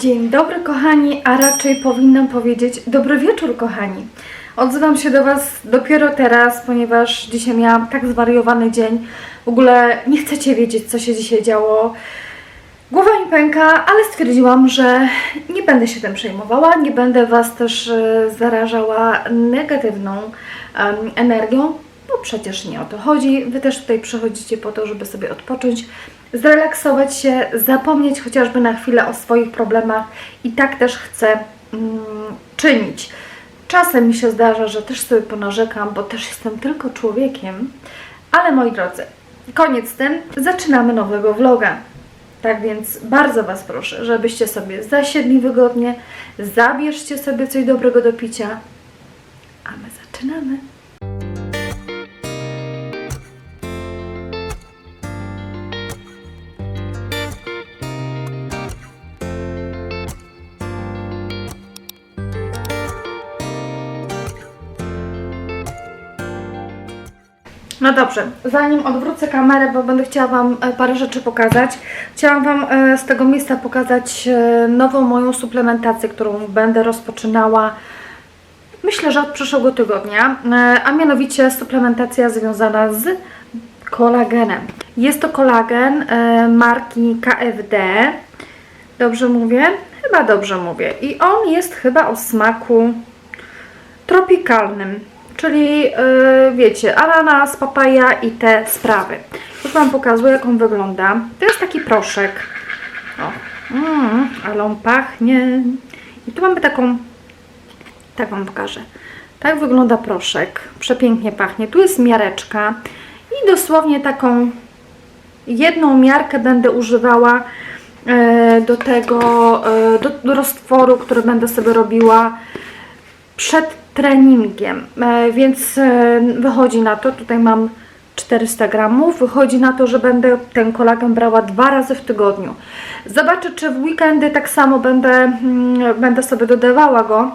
Dzień dobry kochani, a raczej powinnam powiedzieć dobry wieczór kochani. Odzywam się do Was dopiero teraz, ponieważ dzisiaj miałam tak zwariowany dzień. W ogóle nie chcecie wiedzieć, co się dzisiaj działo. Głowa mi pęka, ale stwierdziłam, że nie będę się tym przejmowała, nie będę Was też e, zarażała negatywną energią, bo przecież nie o to chodzi. Wy też tutaj przychodzicie po to, żeby sobie odpocząć, zrelaksować się, zapomnieć chociażby na chwilę o swoich problemach i tak też chcę mm, czynić. Czasem mi się zdarza, że też sobie ponarzekam, bo też jestem tylko człowiekiem, ale moi drodzy, koniec z tym, zaczynamy nowego vloga. Tak więc bardzo Was proszę, żebyście sobie zasiedli wygodnie, zabierzcie sobie coś dobrego do picia, a my zaczynamy. No dobrze, zanim odwrócę kamerę, bo będę chciała Wam e, parę rzeczy pokazać, chciałam Wam e, z tego miejsca pokazać e, nową moją suplementację, którą będę rozpoczynała myślę, że od przyszłego tygodnia, a mianowicie suplementacja związana z kolagenem. Jest to kolagen marki KFD. Dobrze mówię? Chyba dobrze mówię. I on jest chyba o smaku tropikalnym, czyli yy, wiecie, ananas, papaja i te sprawy. Już Wam pokazuję, jak on wygląda. To jest taki proszek. O, mm, ale on pachnie. I tu mamy taką, tak Wam pokażę. Tak wygląda proszek. Przepięknie pachnie. Tu jest miareczka i dosłownie taką jedną miarkę będę używała e, do tego, e, do, do roztworu, który będę sobie robiła przed treningiem, e, więc e, wychodzi na to, tutaj mam 400 gramów, wychodzi na to, że będę ten kolagen brała dwa razy w tygodniu. Zobaczę, czy w weekendy tak samo będę, mm, będę sobie dodawała go,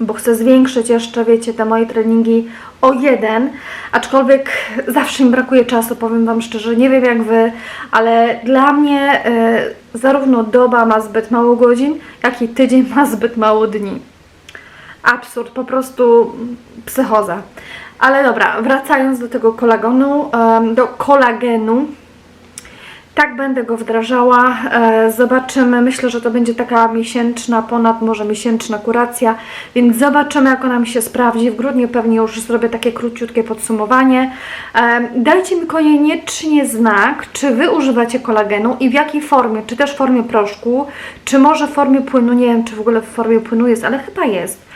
bo chcę zwiększyć jeszcze, wiecie, te moje treningi o jeden, aczkolwiek zawsze mi brakuje czasu, powiem Wam szczerze, nie wiem jak Wy, ale dla mnie e, zarówno doba ma zbyt mało godzin, jak i tydzień ma zbyt mało dni absurd, po prostu psychoza. Ale dobra, wracając do tego kolagenu, em, do kolagenu, tak będę go wdrażała. E, Zobaczymy. Myślę, że to będzie taka miesięczna, ponad może miesięczna kuracja, więc zobaczymy, jak ona mi się sprawdzi. W grudniu pewnie już zrobię takie króciutkie podsumowanie. Dajcie mi koniecznie znak, czy Wy używacie kolagenu i w jakiej formie, czy też w formie proszku, czy może w formie płynu. Nie wiem, czy w ogóle w formie płynu jest, ale chyba jest.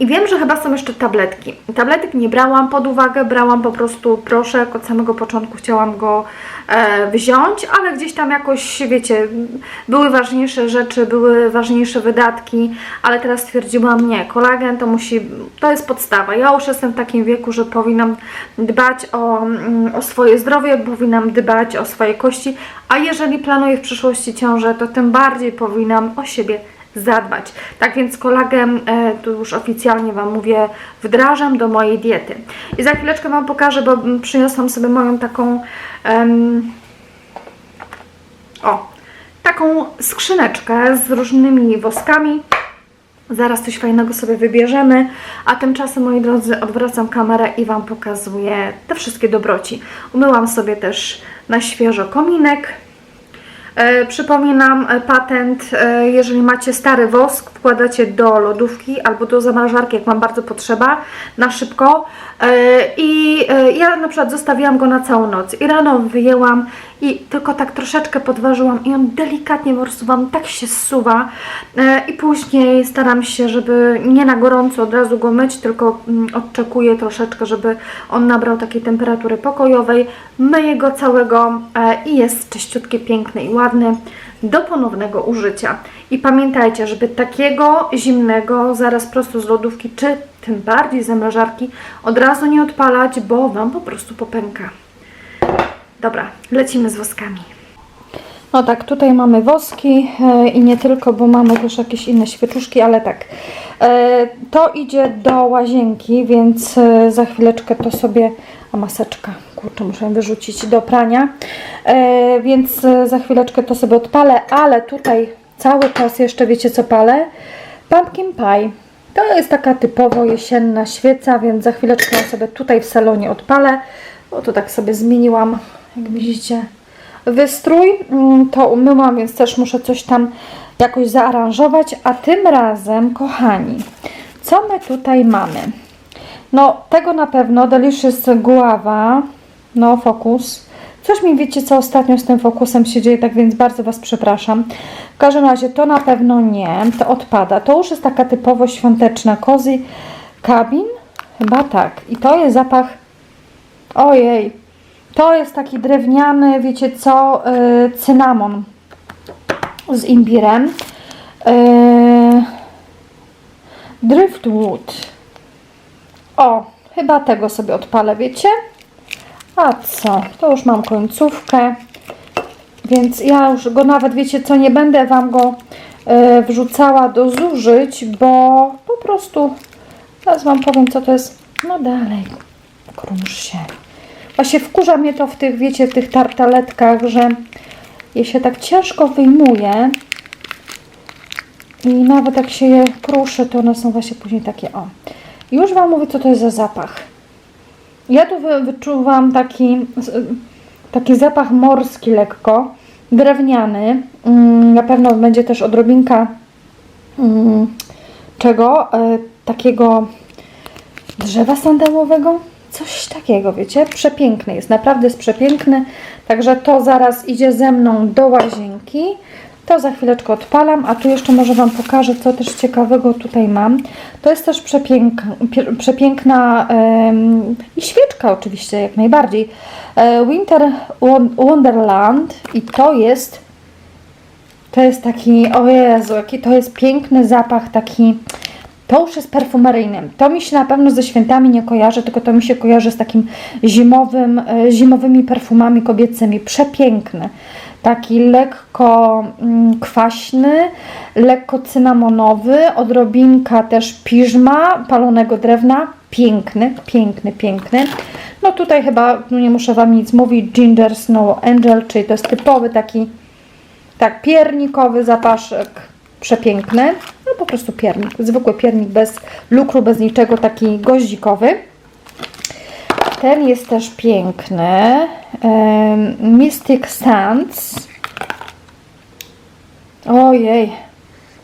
I wiem, że chyba są jeszcze tabletki. Tabletek nie brałam pod uwagę, brałam po prostu proszek. Od samego początku chciałam go e, wziąć, ale gdzieś tam jakoś, wiecie, były ważniejsze rzeczy, były ważniejsze wydatki, ale teraz stwierdziłam, nie, kolagen to musi, to jest podstawa. Ja już jestem w takim wieku, że powinnam dbać o, mm, o swoje zdrowie, powinnam dbać o swoje kości, a jeżeli planuję w przyszłości ciążę, to tym bardziej powinnam o siebie zadbać. Tak więc kolagen, e, tu już oficjalnie Wam mówię, wdrażam do mojej diety. I za chwileczkę Wam pokażę, bo przyniosłam sobie moją taką o, taką skrzyneczkę z różnymi woskami. Zaraz coś fajnego sobie wybierzemy, a tymczasem, moi drodzy, odwracam kamerę i Wam pokazuję te wszystkie dobroci. Umyłam sobie też na świeżo kominek, Przypominam e, patent, e, jeżeli macie stary wosk, wkładacie do lodówki albo do zamrażarki, jak Wam bardzo potrzeba, na szybko. E, I e, ja na przykład zostawiłam go na całą noc i rano wyjęłam i tylko tak troszeczkę podważyłam i on delikatnie po prostu Wam tak się zsuwa E, i później staram się, żeby nie na gorąco od razu go myć, tylko mm, odczekuję troszeczkę, żeby on nabrał takiej temperatury pokojowej. Myję go całego e, i jest czyściutki, piękny i ładny do ponownego użycia. I pamiętajcie, żeby takiego zimnego zaraz prosto z lodówki, czy tym bardziej z zamrażarki, od razu nie odpalać, bo Wam po prostu popęka. Dobra, lecimy z woskami. No tak, tutaj mamy woski e, i nie tylko, bo mamy też jakieś inne świeczuszki, ale tak. E, to idzie do łazienki, więc e, za chwileczkę to sobie. A maseczka, kurczę, muszę wyrzucić do prania. Więc za chwileczkę to sobie odpalę, ale tutaj cały czas jeszcze wiecie co palę? Pumpkin pie. To jest taka typowo jesienna świeca, więc za chwileczkę ją sobie tutaj w salonie odpalę. Bo tu tak sobie zmieniłam, jak widzicie, wystrój. Mm, To umyłam, więc też muszę coś tam jakoś zaaranżować. A tym razem, kochani, co my tutaj mamy? No, tego na pewno Delicious Guava. No, fokus. Coś mi wiecie, co ostatnio z tym fokusem się dzieje, tak więc bardzo Was przepraszam. W każdym razie to na pewno nie, to odpada. To już jest taka typowo świąteczna cozy cabin. Chyba tak. I to jest zapach. Ojej. To jest taki drewniany, wiecie co, yy, cynamon z imbirem. Yy, driftwood. O, chyba tego sobie odpalę, wiecie? A co? To już mam końcówkę. Więc ja już go nawet, wiecie co, nie będę Wam go e, wrzucała do zużyć, bo po prostu teraz Wam powiem, co to jest. No dalej, krąż się. Właśnie wkurza mnie to w tych, wiecie, w tych tartaletkach, że je się tak ciężko wyjmuje i nawet jak się je kruszy, to one są właśnie później takie, o. Już Wam mówię, co to jest za zapach. Ja tu wy- wyczuwam taki, taki zapach morski lekko, drewniany. Mm, Na pewno będzie też odrobinka mm, czego? E, Takiego drzewa sandałowego? Coś takiego, wiecie? Przepiękny jest, naprawdę jest przepiękny. Także to zaraz idzie ze mną do łazienki. To za chwileczkę odpalam, a tu jeszcze może Wam pokażę, co też ciekawego tutaj mam. To jest też przepięk, przepiękna i świeczka oczywiście, jak najbardziej. E, Winter Won- Wonderland i to jest to jest taki, o Jezu, jaki to jest piękny zapach, taki, to już jest perfumeryjny. To mi się na pewno ze świętami nie kojarzy, tylko to mi się kojarzy z takim zimowym, e, zimowymi perfumami kobiecymi. Przepiękny. Taki lekko mm, kwaśny, lekko cynamonowy, odrobinka też piżma, palonego drewna. Piękny, piękny, piękny. No tutaj chyba no nie muszę Wam nic mówić. Ginger Snow Angel, czyli to jest typowy taki tak, piernikowy zapaszek, przepiękny. No po prostu piernik, zwykły piernik bez lukru, bez niczego, taki goździkowy. Ten jest też piękny. Em, Mystic Sands. Ojej.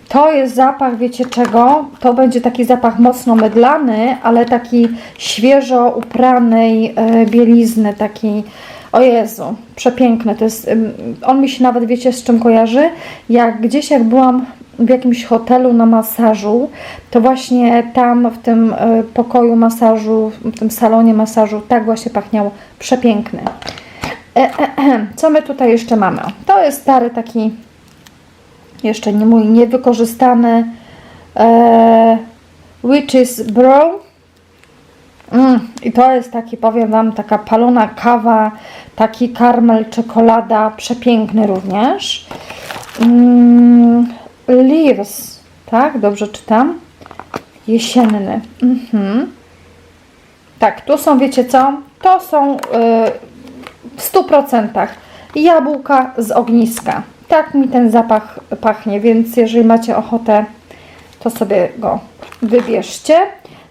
To jest zapach, wiecie czego? To będzie taki zapach mocno mydlany, ale taki świeżo upranej e, bielizny, taki o Jezu, przepiękny. To jest, on mi się nawet, wiecie, z czym kojarzy? Jak gdzieś, jak byłam w jakimś hotelu na masażu, to właśnie tam w tym e, pokoju masażu, w tym salonie masażu, tak właśnie pachniało. Przepiękny. E, e, e. Co my tutaj jeszcze mamy? To jest stary taki, jeszcze nie mój niewykorzystany e, Witch's Brow. Mm, I to jest taki, powiem Wam, taka palona kawa, taki karmel, czekolada, przepiękny również. Mm, leaves, tak? Dobrze czytam? Jesienny. Mhm. Tak, tu są, wiecie co? To są y, w 100% jabłka z ogniska. Tak mi ten zapach pachnie, więc jeżeli macie ochotę, to sobie go wybierzcie.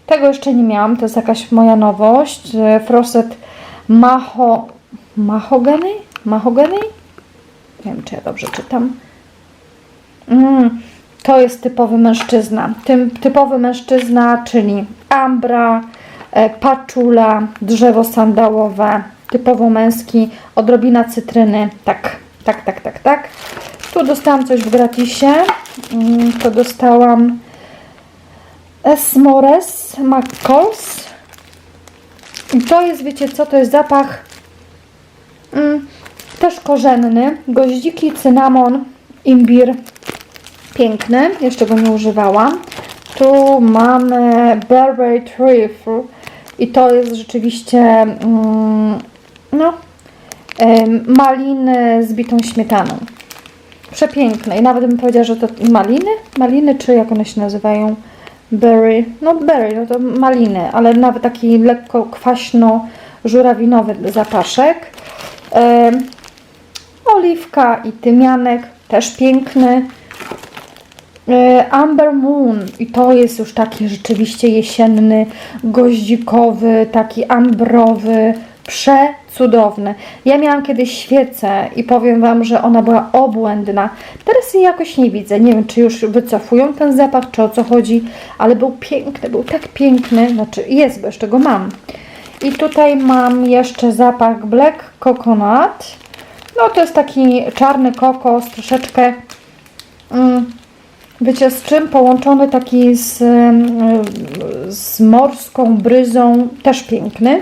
Tego jeszcze nie miałam, to jest jakaś moja nowość. Frosted Maho... Mahogany? Mahogany? Nie wiem, czy ja dobrze czytam. Mm, to jest typowy mężczyzna. Tym, typowy mężczyzna, czyli ambra, e, paczula, drzewo sandałowe, typowo męski, odrobina cytryny. Tak, tak, tak, tak, tak. Tu dostałam coś w gratisie. Mm, To dostałam Esmores McCalls. I to jest, wiecie co, to jest zapach mm, też korzenny. Goździki, cynamon, imbir. Piękny, jeszcze go nie używałam. Tu mamy Burberry Trifle i to jest rzeczywiście mm, no, maliny z bitą śmietaną. Przepiękne. I nawet bym powiedziała, że to maliny? Maliny, czy jak one się nazywają? Berry. No berry, no to maliny, ale nawet taki lekko kwaśno-żurawinowy zapaszek. Oliwka i tymianek, też piękny. E, Amber Moon i to jest już taki rzeczywiście jesienny, goździkowy, taki ambrowy, przecudowny. Ja miałam kiedyś świecę i powiem Wam, że ona była obłędna. Teraz jej jakoś nie widzę. Nie wiem, czy już wycofują ten zapach, czy o co chodzi, ale był piękny, był tak piękny. Znaczy jest, bo jeszcze go mam. I tutaj mam jeszcze zapach Black Coconut. No to jest taki czarny kokos, troszeczkę mm, wiecie z czym? Połączony taki z, z morską bryzą, też piękny.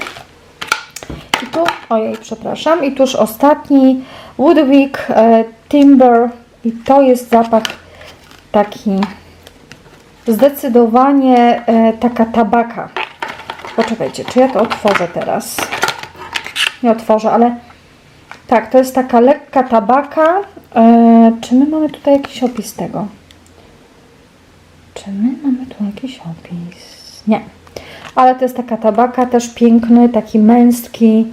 I tu, ojej, przepraszam, i tuż ostatni Woodwick e, Timber i to jest zapach taki zdecydowanie e, taka tabaka. Poczekajcie, czy ja to otworzę teraz? Nie otworzę, ale tak, to jest taka lekka tabaka. E, czy my mamy tutaj jakiś opis tego? Czy my mamy tu jakiś opis? Nie. Ale to jest taka tabaka, też piękny, taki męski.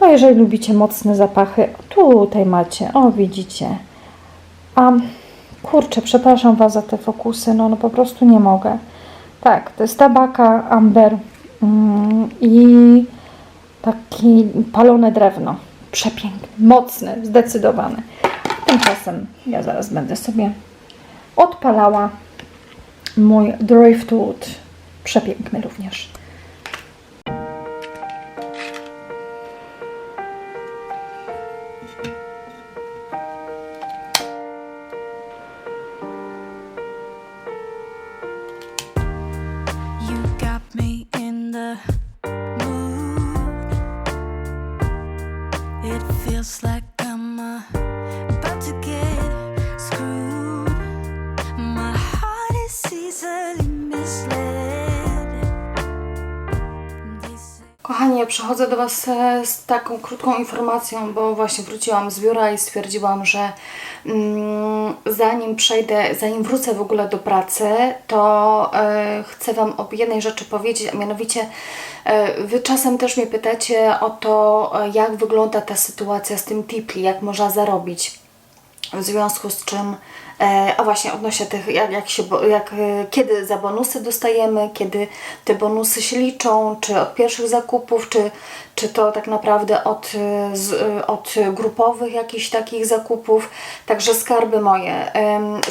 No jeżeli lubicie mocne zapachy, tutaj macie, o widzicie. A kurczę, przepraszam Was za te fokusy, no, no po prostu nie mogę. Tak, to jest tabaka, amber mm, i taki palone drewno. Przepiękny, mocny, zdecydowany. Tymczasem ja zaraz będę sobie odpalała mój driftwood. Przepiękny również. Przychodzę do Was z taką krótką informacją, bo właśnie wróciłam z biura i stwierdziłam, że mm, zanim przejdę, zanim wrócę w ogóle do pracy, to e, chcę Wam o jednej rzeczy powiedzieć, a mianowicie e, Wy czasem też mnie pytacie o to, e, jak wygląda ta sytuacja z tym Tipli, jak można zarobić. W związku z czym, a właśnie odnośnie tych, jak, jak się, jak, e, kiedy za bonusy dostajemy, kiedy te bonusy się liczą, czy od pierwszych zakupów, czy, czy to tak naprawdę od, e, e, od grupowych jakichś takich zakupów. Także skarby moje.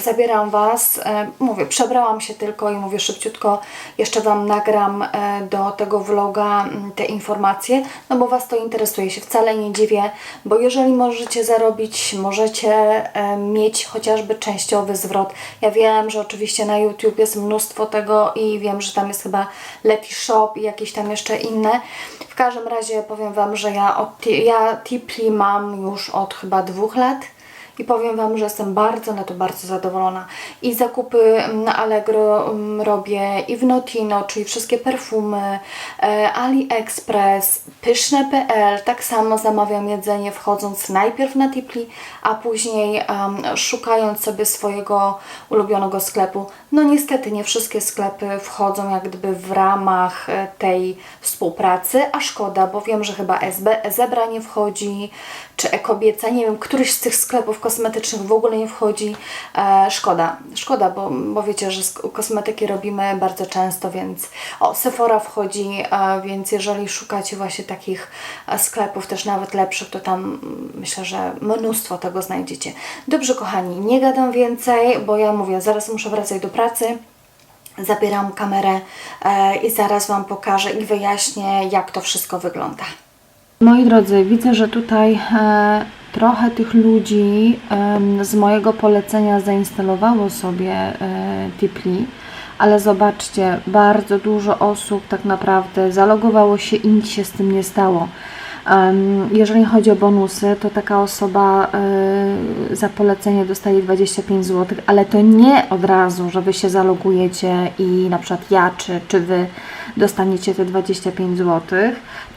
Zabieram Was, e, mówię, przebrałam się tylko i mówię szybciutko, jeszcze Wam nagram e, do tego vloga te informacje, no bo Was to interesuje, się wcale nie dziwię, bo jeżeli możecie zarobić, możecie e, mieć chociażby częściowy zwrot. Ja wiem, że oczywiście na YouTube jest mnóstwo tego i wiem, że tam jest chyba Leti Shop i jakieś tam jeszcze inne. W każdym razie powiem Wam, że ja, od, ja Tipli mam już od chyba dwóch lat. I powiem Wam, że jestem bardzo, na to bardzo zadowolona. I zakupy na Allegro mm, robię i w Notino, czyli wszystkie perfumy, e, AliExpress, pyszne.pl. Tak samo zamawiam jedzenie wchodząc najpierw na Tipli, a później em, szukając sobie swojego ulubionego sklepu. No niestety nie wszystkie sklepy wchodzą jak gdyby w ramach e, tej współpracy, a szkoda, bo wiem, że chyba SB, Zebra nie wchodzi, czy Ekobieca, nie wiem, któryś z tych sklepów kosmetycznych w ogóle nie wchodzi. E, szkoda, szkoda, bo, bo wiecie, że kosmetyki robimy bardzo często, więc o, Sephora wchodzi, e, więc jeżeli szukacie właśnie takich e, sklepów też nawet lepszych, to tam mm, myślę, że mnóstwo tego znajdziecie. Dobrze, kochani, nie gadam więcej, bo ja mówię, zaraz muszę wracać do pracy. Zabieram kamerę e, i zaraz Wam pokażę i wyjaśnię, jak to wszystko wygląda. Moi drodzy, widzę, że tutaj e, trochę tych ludzi z mojego polecenia zainstalowało sobie e, Tipli, ale zobaczcie, bardzo dużo osób tak naprawdę zalogowało się i nic się z tym nie stało. Jeżeli chodzi o bonusy, to taka osoba e, za polecenie dostaje 25 zł, ale to nie od razu, że Wy się zalogujecie i na przykład ja czy, czy Wy dostaniecie te 25 zł,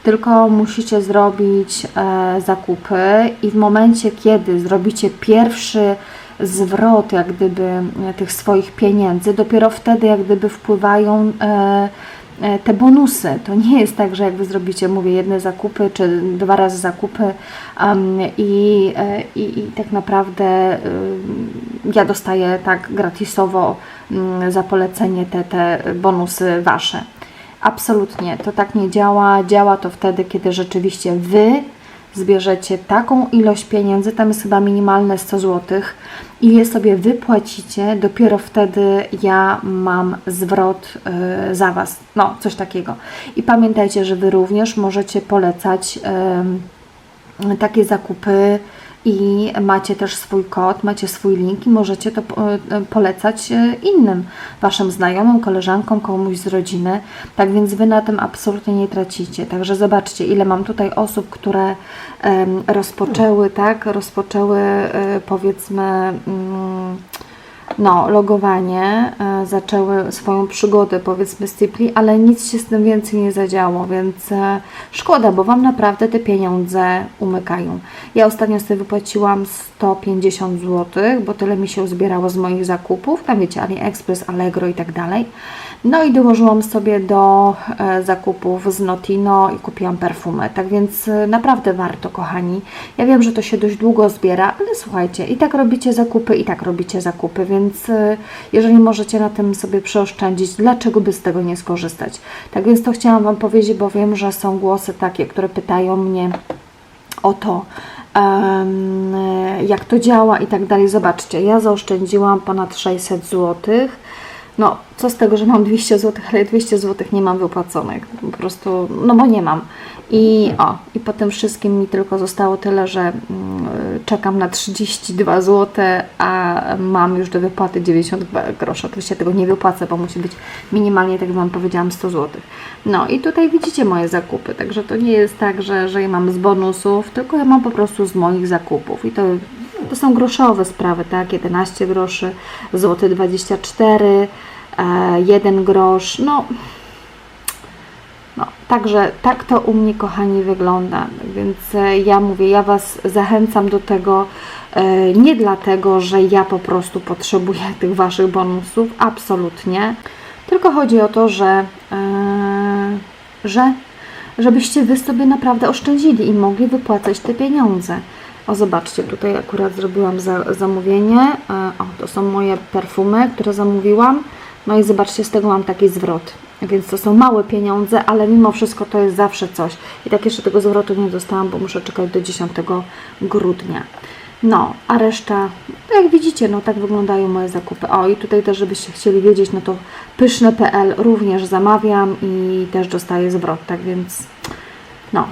tylko musicie zrobić e, zakupy i w momencie, kiedy zrobicie pierwszy zwrot jak gdyby tych swoich pieniędzy, dopiero wtedy jak gdyby wpływają e, te bonusy. To nie jest tak, że jak Wy zrobicie, mówię, jedne zakupy, czy dwa razy zakupy em, i, e, i, i tak naprawdę ym, ja dostaję tak gratisowo mm, za polecenie te, te bonusy Wasze. Absolutnie, to tak nie działa. Działa to wtedy, kiedy rzeczywiście Wy zbierzecie taką ilość pieniędzy, tam jest chyba minimalne 100 zł i je sobie wypłacicie, dopiero wtedy ja mam zwrot y, za Was. No, coś takiego. I pamiętajcie, że Wy również możecie polecać ym, takie zakupy i macie też swój kod, macie swój link i możecie to po- e, polecać e, innym Waszym znajomym, koleżankom, komuś z rodziny. Tak więc Wy na tym absolutnie nie tracicie. Także zobaczcie, ile mam tutaj osób, które rozpoczęły, tak, rozpoczęły e, powiedzmy mm, no, logowanie, e, zaczęły swoją przygodę powiedzmy z Tipli, ale nic się z tym więcej nie zadziało, więc e, szkoda, bo Wam naprawdę te pieniądze umykają. Ja ostatnio sobie wypłaciłam 150 zł, bo tyle mi się uzbierało z moich zakupów, tam wiecie, AliExpress, Allegro i tak dalej. No i dołożyłam sobie do e, zakupów z Notino i kupiłam perfumę. Tak więc naprawdę warto, kochani. Ja wiem, że to się dość długo zbiera, ale słuchajcie, i tak robicie zakupy, i tak robicie zakupy, więc e, jeżeli możecie na tym sobie przeoszczędzić, dlaczego by z tego nie skorzystać? Tak więc to chciałam Wam powiedzieć, bo wiem, że są głosy takie, które pytają mnie o to, jak to działa i tak dalej. Zobaczcie, ja zaoszczędziłam ponad 600 złotych. No, co z tego, że mam 200 zł, ale 200 zł nie mam wypłaconych. Po prostu, no bo nie mam. I o, i po tym wszystkim mi tylko zostało tyle, że mm, czekam na 32 zł, a mam już do wypłaty 92 groszy. Oczywiście tego nie wypłacę, bo musi być minimalnie, tak jak Wam powiedziałam, 100 zł. No i tutaj widzicie moje zakupy, także to nie jest tak, że, że ja mam z bonusów, tylko ja mam po prostu z moich zakupów. I to to są groszowe sprawy, tak? 11 groszy, złoty 24, e, 1 grosz. No, no, także tak to u mnie, kochani, wygląda. Więc e, ja mówię, ja Was zachęcam do tego e, nie dlatego, że ja po prostu potrzebuję tych Waszych bonusów, absolutnie. Tylko chodzi o to, że, e, że żebyście Wy sobie naprawdę oszczędzili i mogli wypłacać te pieniądze. O, zobaczcie, tutaj akurat zrobiłam za, zamówienie. E, O, to są moje perfumy, które zamówiłam. No i zobaczcie, z tego mam taki zwrot. Więc to są małe pieniądze, ale mimo wszystko to jest zawsze coś. I tak jeszcze tego zwrotu nie dostałam, bo muszę czekać do 10 grudnia. No, a reszta, no jak widzicie, no tak wyglądają moje zakupy. O, i tutaj też, żebyście chcieli wiedzieć, no to pyszne.pl również zamawiam i też dostaję zwrot, tak więc no,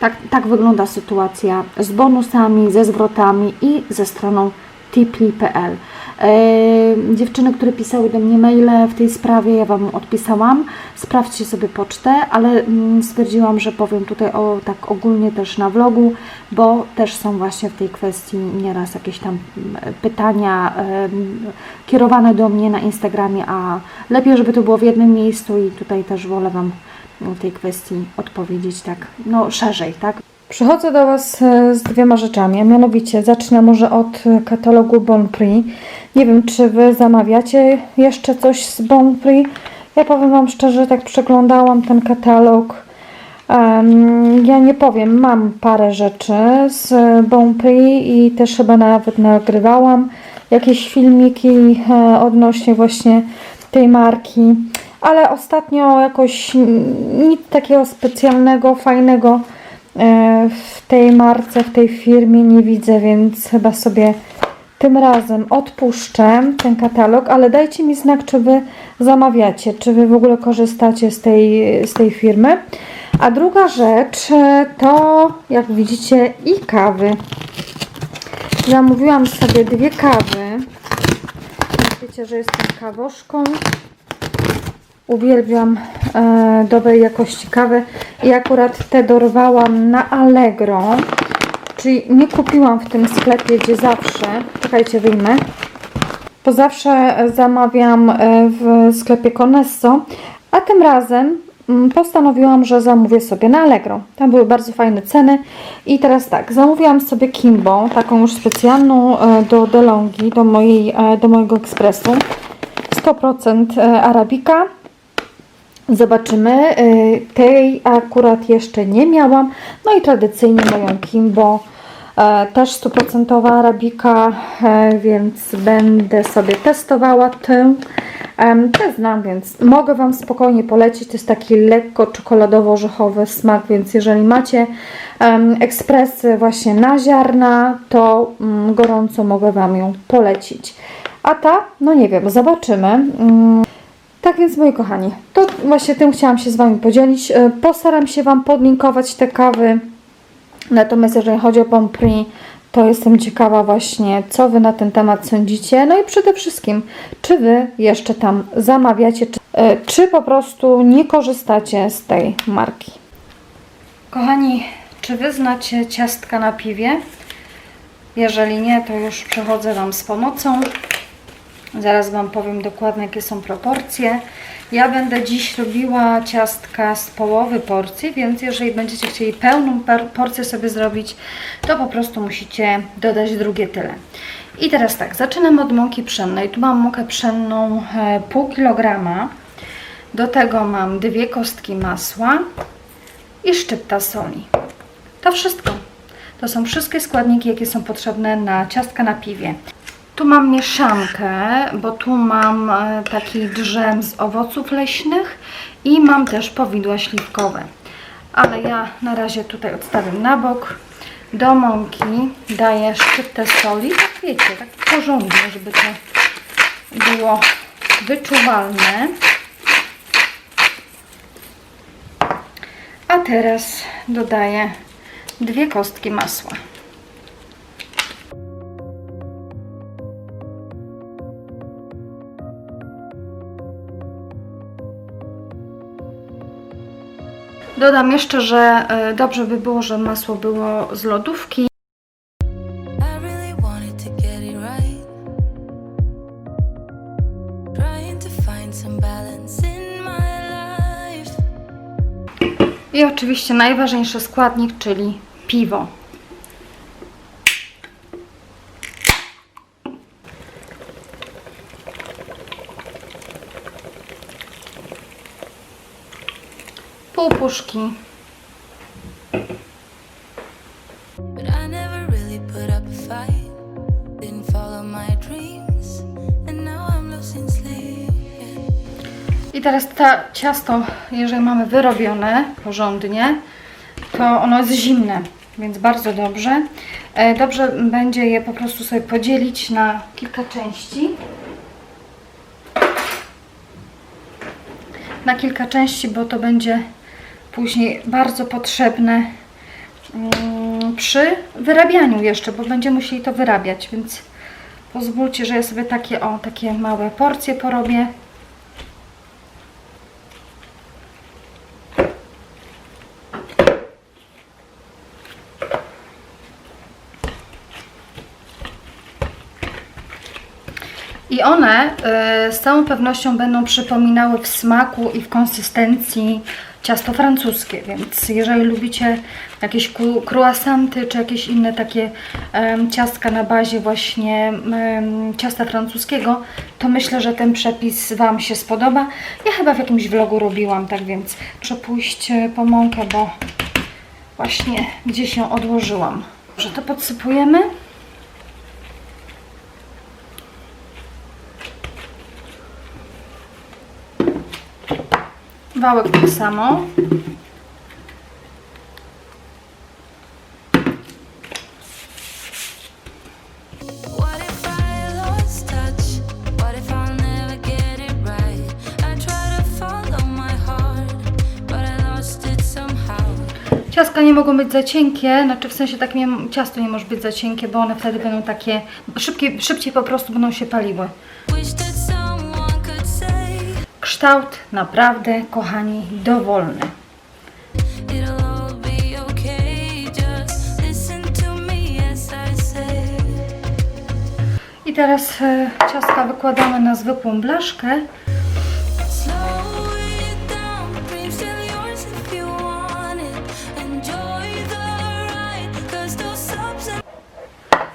tak, tak wygląda sytuacja z bonusami, ze zwrotami i ze stroną tipli.pl. E, dziewczyny, które pisały do mnie maile w tej sprawie, ja Wam odpisałam. Sprawdźcie sobie pocztę, ale mm, stwierdziłam, że powiem tutaj o tak ogólnie też na vlogu, bo też są właśnie w tej kwestii nieraz jakieś tam mm, pytania em, kierowane do mnie na Instagramie, a lepiej, żeby to było w jednym miejscu i tutaj też wolę Wam tej kwestii odpowiedzieć tak, no szerzej, tak? Przychodzę do Was e, z dwiema rzeczami, a mianowicie zacznę może od e, katalogu Bon Prix. Nie wiem, czy Wy zamawiacie jeszcze coś z Bon Prix. Ja powiem Wam szczerze, tak przeglądałam ten katalog. Em, ja nie powiem, mam parę rzeczy z Bon Prix i też chyba nawet nagrywałam jakieś filmiki e, odnośnie właśnie tej marki. Ale ostatnio jakoś nic takiego specjalnego, fajnego e, w tej marce, w tej firmie nie widzę, więc chyba sobie tym razem odpuszczę ten katalog, ale dajcie mi znak, czy Wy zamawiacie, czy Wy w ogóle korzystacie z tej, z tej firmy. A druga rzecz e, to, jak widzicie, i kawy. Zamówiłam sobie dwie kawy. Wiecie, że jestem kawoszką. Uwielbiam e, dobrej jakości kawy i akurat te dorwałam na Allegro, czyli nie kupiłam w tym sklepie, gdzie zawsze, czekajcie, wyjmę, bo zawsze zamawiam e, w sklepie Conesso, a tym razem mm, postanowiłam, że zamówię sobie na Allegro. Tam były bardzo fajne ceny i teraz tak, zamówiłam sobie Kimbo, taką już specjalną e, do DeLonghi, do, mojej, e, do mojego ekspresu. 100% Arabika Zobaczymy. Y, Tej akurat jeszcze nie miałam. No i tradycyjnie moją Kimbo. e, Też stuprocentowa arabika, e, więc będę sobie testowała tę. Te znam, więc mogę Wam spokojnie polecić. To jest taki lekko czekoladowo-orzechowy smak, więc jeżeli macie ekspresy właśnie na ziarna, to mm, gorąco mogę Wam ją polecić. A ta, no nie wiem, zobaczymy. Tak więc, moi kochani, to właśnie tym chciałam się z Wami podzielić. E, Postaram się Wam podlinkować te kawy. Natomiast jeżeli chodzi o Pompri, to jestem ciekawa właśnie, co Wy na ten temat sądzicie. No i przede wszystkim, czy Wy jeszcze tam zamawiacie, czy, e, czy po prostu nie korzystacie z tej marki. Kochani, czy Wy znacie ciastka na piwie? Jeżeli nie, to już przechodzę Wam z pomocą. Zaraz Wam powiem dokładnie, jakie są proporcje. Ja będę dziś robiła ciastka z połowy porcji, więc jeżeli będziecie chcieli pełną porcję sobie zrobić, to po prostu musicie dodać drugie tyle. I teraz tak, zaczynam od mąki pszennej. Tu mam mąkę pszenną e, pół kilograma. Do tego mam dwie kostki masła i szczypta soli. To wszystko. To są wszystkie składniki, jakie są potrzebne na ciastka na piwie. Tu mam mieszankę, bo tu mam e, taki drzem z owoców leśnych i mam też powidła śliwkowe. Ale ja na razie tutaj odstawiam na bok. Do mąki daję szczyptę soli, tak wiecie, tak porządnie, żeby to było wyczuwalne. A teraz dodaję dwie kostki masła. Dodam jeszcze, że e, dobrze by było, że masło było z lodówki. I oczywiście najważniejszy składnik, czyli piwo. Sleep. Yeah. I teraz ta ciasto, jeżeli mamy wyrobione porządnie, to ono jest zimne, więc bardzo dobrze. E, Dobrze będzie je po prostu sobie podzielić na kilka części. Na kilka części, bo to będzie później bardzo potrzebne mm, przy wyrabianiu jeszcze, bo będziemy musieli to wyrabiać, więc pozwólcie, że ja sobie takie o takie małe porcje porobię. I one y, z całą pewnością będą przypominały w smaku i w konsystencji ciasto francuskie, więc jeżeli lubicie jakieś croissanty czy jakieś inne takie em, ciastka na bazie właśnie em, ciasta francuskiego, to myślę, że ten przepis Wam się spodoba. Ja chyba w jakimś vlogu robiłam, tak więc muszę pójść e, po mąkę, bo właśnie gdzieś ją odłożyłam. Że to podsypujemy. Lost it somehow. Ciastka nie mogą być za cienkie, znaczy w sensie tak nie, ciasto nie może być za cienkie, bo one wtedy będą takie, szybciej, szybciej po prostu będą się paliły. Kształt naprawdę, kochani, dowolny. I teraz e, ciastka wykładamy na zwykłą blaszkę.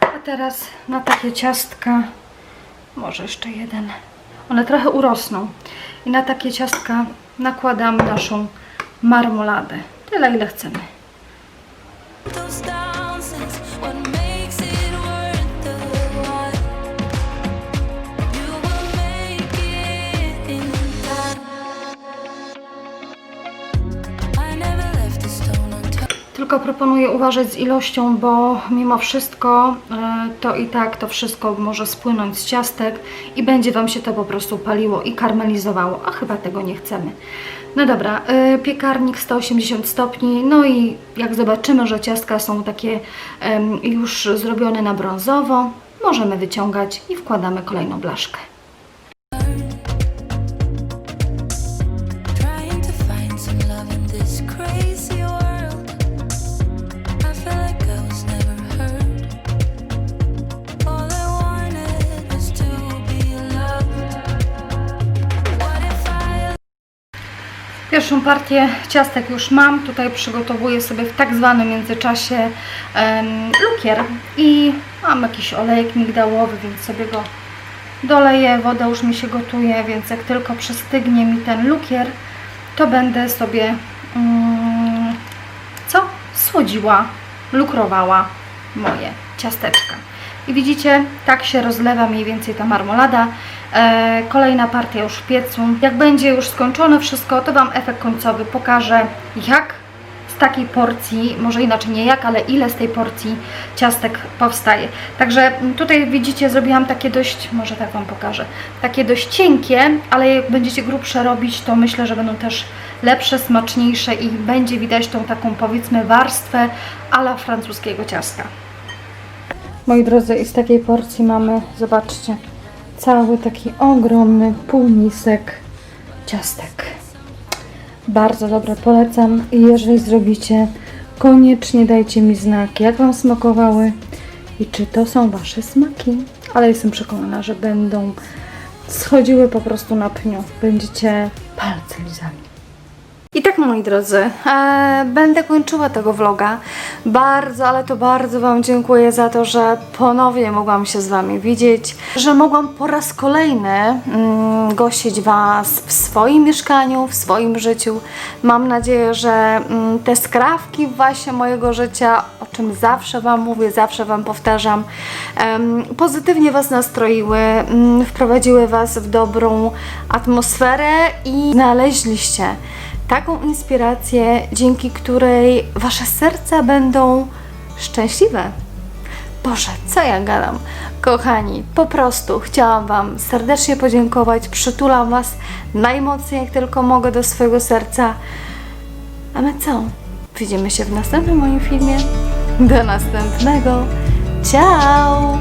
A teraz na takie ciastka, może jeszcze jeden, one trochę urosną. I na takie ciastka nakładamy naszą marmoladę. Tyle, ile chcemy. Tylko proponuję uważać z ilością, bo mimo wszystko e, to i tak to wszystko może spłynąć z ciastek i będzie Wam się to po prostu paliło i karmelizowało, a chyba tego nie chcemy. No dobra, e, piekarnik 180 stopni, no i jak zobaczymy, że ciastka są takie już zrobione na brązowo, możemy wyciągać i wkładamy kolejną blaszkę. Pierwszą partię ciastek już mam. Tutaj przygotowuję sobie w tak zwanym międzyczasie em, lukier i mam jakiś olejek migdałowy, więc sobie go doleję. Woda już mi się gotuje, więc jak tylko przystygnie mi ten lukier, to będę sobie mm, co? Słodziła, lukrowała moje ciasteczka. I widzicie, tak się rozlewa mniej więcej ta marmolada. E, kolejna partia już w piecu. Jak będzie już skończone wszystko, to Wam efekt końcowy pokażę, jak z takiej porcji, może inaczej nie jak, ale ile z tej porcji ciastek powstaje. Także tutaj widzicie, zrobiłam takie dość, może tak Wam pokażę, takie dość cienkie, ale jak będziecie grubsze robić, to myślę, że będą też lepsze, smaczniejsze i będzie widać tą taką powiedzmy warstwę ala francuskiego ciasta. Moi drodzy, i z takiej porcji mamy, zobaczcie, cały taki ogromny półmisek ciastek. Bardzo dobre, polecam i jeżeli zrobicie, koniecznie dajcie mi znak, jak Wam smakowały i czy to są Wasze smaki. Ale jestem przekonana, że będą schodziły po prostu na pniu. Będziecie palce lizali. I tak moi drodzy, e, będę kończyła tego vloga. Bardzo, ale to bardzo Wam dziękuję za to, że ponownie mogłam się z Wami widzieć, że mogłam po raz kolejny mm, gościć Was w swoim mieszkaniu, w swoim życiu. Mam nadzieję, że mm, te skrawki właśnie mojego życia, o czym zawsze Wam mówię, zawsze Wam powtarzam, em, pozytywnie Was nastroiły, mm, wprowadziły Was w dobrą atmosferę i znaleźliście taką inspirację, dzięki której wasze serca będą szczęśliwe. Boże, co ja gadam? Kochani, po prostu chciałam Wam serdecznie podziękować. Przytulam Was najmocniej, jak tylko mogę do swojego serca. A my co? Widzimy się w następnym moim filmie. Do następnego. Ciao!